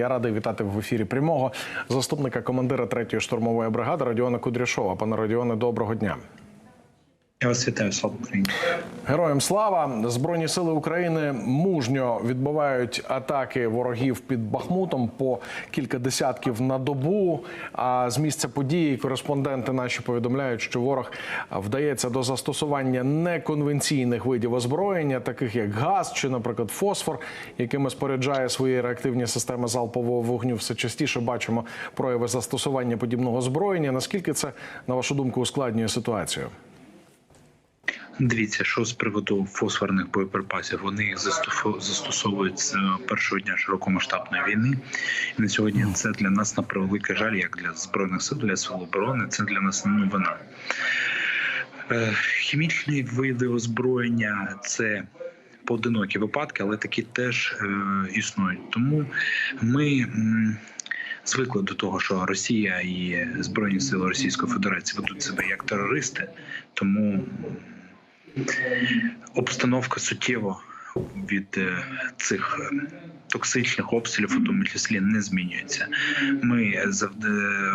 Я радий вітати в ефірі прямого заступника командира 3-ї штурмової бригади Радіона Кудряшова. Пане Радіоне, доброго дня. Я вас вітаю, слава Україні. Героям слава збройні сили України мужньо відбивають атаки ворогів під Бахмутом по кілька десятків на добу. А з місця події кореспонденти наші повідомляють, що ворог вдається до застосування неконвенційних видів озброєння, таких як газ чи, наприклад, фосфор, якими споряджає свої реактивні системи залпового вогню. Все частіше бачимо прояви застосування подібного озброєння. Наскільки це на вашу думку ускладнює ситуацію? Дивіться, що з приводу фосфорних боєприпасів вони їх застосовують з першого дня широкомасштабної війни. І на сьогодні це для нас на превеликий жаль, як для збройних сил, для сил оборони. Це для нас новина. Е, Хімічні види озброєння це. Поодинокі випадки, але такі теж е, існують. Тому ми звикли до того, що Росія і Збройні сили Російської Федерації ведуть себе як терористи, тому обстановка суттєво від е, цих е, токсичних обстрілів, у тому числі, не змінюється. Ми завжди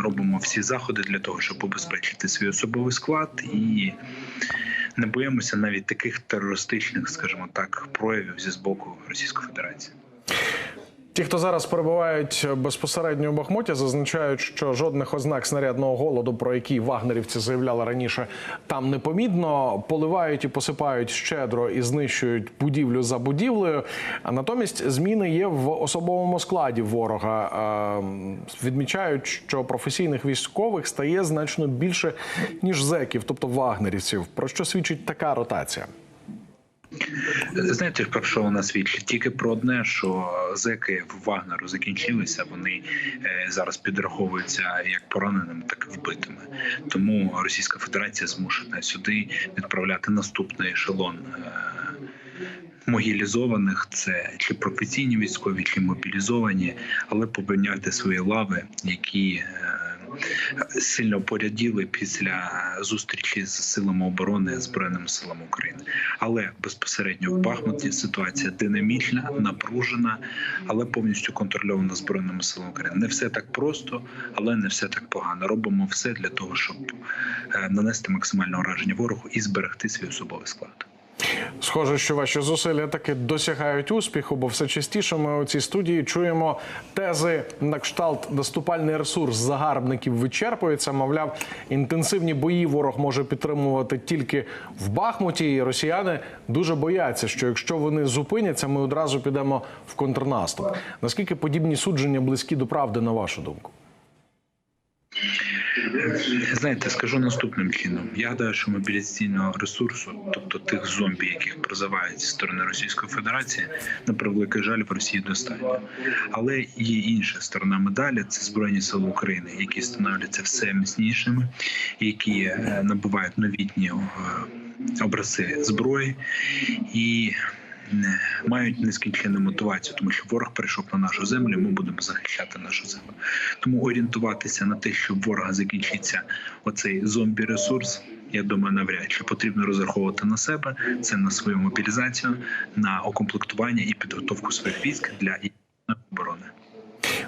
робимо всі заходи для того, щоб убезпечити свій особовий склад і не боїмося навіть таких терористичних, скажімо так, проявів зі боку Російської Федерації. Ті, хто зараз перебувають безпосередньо у Бахмуті, зазначають, що жодних ознак снарядного голоду, про які вагнерівці заявляли раніше, там не помітно. Поливають і посипають щедро і знищують будівлю за будівлею. А натомість зміни є в особовому складі ворога. Відмічають, що професійних військових стає значно більше ніж зеків, тобто вагнерівців. Про що свідчить така ротація? Знаєте, про що вона свідчить? Тільки про одне, що зеки в Вагнеру закінчилися. Вони е, зараз підраховуються як пораненими, так і вбитими. Тому Російська Федерація змушена сюди відправляти наступний ешелон. е, Могілізованих це чи професійні військові, чи мобілізовані, але поповняти свої лави, які е, сильно поряділи після зустрічі з силами оборони збройними силами України. Але безпосередньо в Бахмуті ситуація динамічна, напружена, але повністю контрольована збройними силами України. Не все так просто, але не все так погано. Робимо все для того, щоб е, нанести максимальне ураження ворогу і зберегти свій особовий склад. Схоже, що ваші зусилля таки досягають успіху, бо все частіше ми у цій студії чуємо тези на кшталт наступальний ресурс загарбників вичерпується. Мовляв, інтенсивні бої ворог може підтримувати тільки в Бахмуті. І росіяни дуже бояться, що якщо вони зупиняться, ми одразу підемо в контрнаступ. Наскільки подібні судження близькі до правди, на вашу думку? Знаєте, скажу наступним чином. Я гадаю, що мобілізаційного ресурсу, тобто тих зомбі, яких призивають зі сторони Російської Федерації, на превеликий жаль, в Росії достатньо. Але є інша сторона медалі це збройні сили України, які становляться все міцнішими, які е, набувають новітні е, образи зброї і. Мають нескінченну мотивацію, тому що ворог прийшов на нашу землю. Ми будемо захищати нашу землю. Тому орієнтуватися на те, що ворога закінчиться оцей зомбі-ресурс. Я думаю, навряд чи потрібно розраховувати на себе це на свою мобілізацію, на окомплектування і підготовку своїх військ для.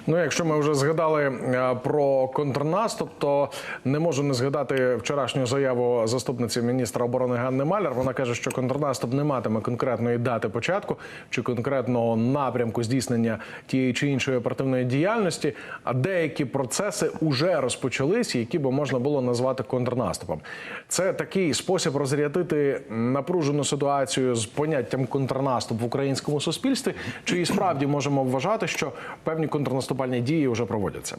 Ну, якщо ми вже згадали е, про контрнаступ, то не можу не згадати вчорашню заяву заступниці міністра оборони Ганни Маляр. Вона каже, що контрнаступ не матиме конкретної дати початку чи конкретного напрямку здійснення тієї чи іншої оперативної діяльності. А деякі процеси вже розпочались, які би можна було назвати контрнаступом. Це такий спосіб розрядити напружену ситуацію з поняттям контрнаступ в українському суспільстві. Чи і справді можемо вважати, що певні контрнаступальні дії вже проводяться?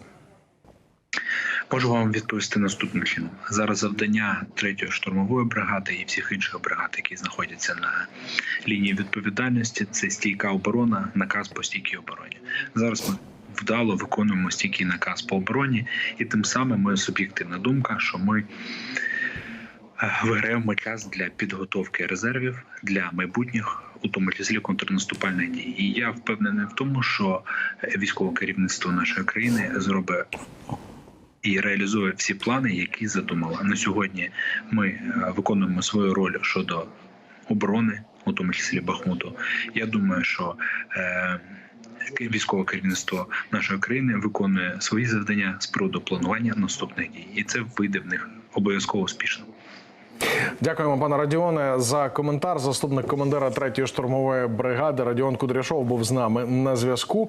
Можу вам відповісти наступним чином. Зараз завдання третьої штурмової бригади і всіх інших бригад, які знаходяться на лінії відповідальності, це стійка оборона, наказ по стійкій обороні. Зараз ми вдало виконуємо стійкий наказ по обороні, і тим самим моя суб'єктивна думка, що ми е, виграємо час для підготовки резервів для майбутніх, у тому числі контрнаступальних дій. І я впевнений в тому, що е, військове керівництво нашої країни зробить і реалізує всі плани, які задумала. На сьогодні ми е, виконуємо свою роль щодо оборони, у тому числі Бахмуту. Я думаю, що е, військове керівництво нашої країни виконує свої завдання з приводу планування наступних дій, і це вийде в них обов'язково успішно. Дякуємо, пане Радіоне, за коментар. Заступник командира 3-ї штурмової бригади Радіон Кудряшов був з нами на зв'язку.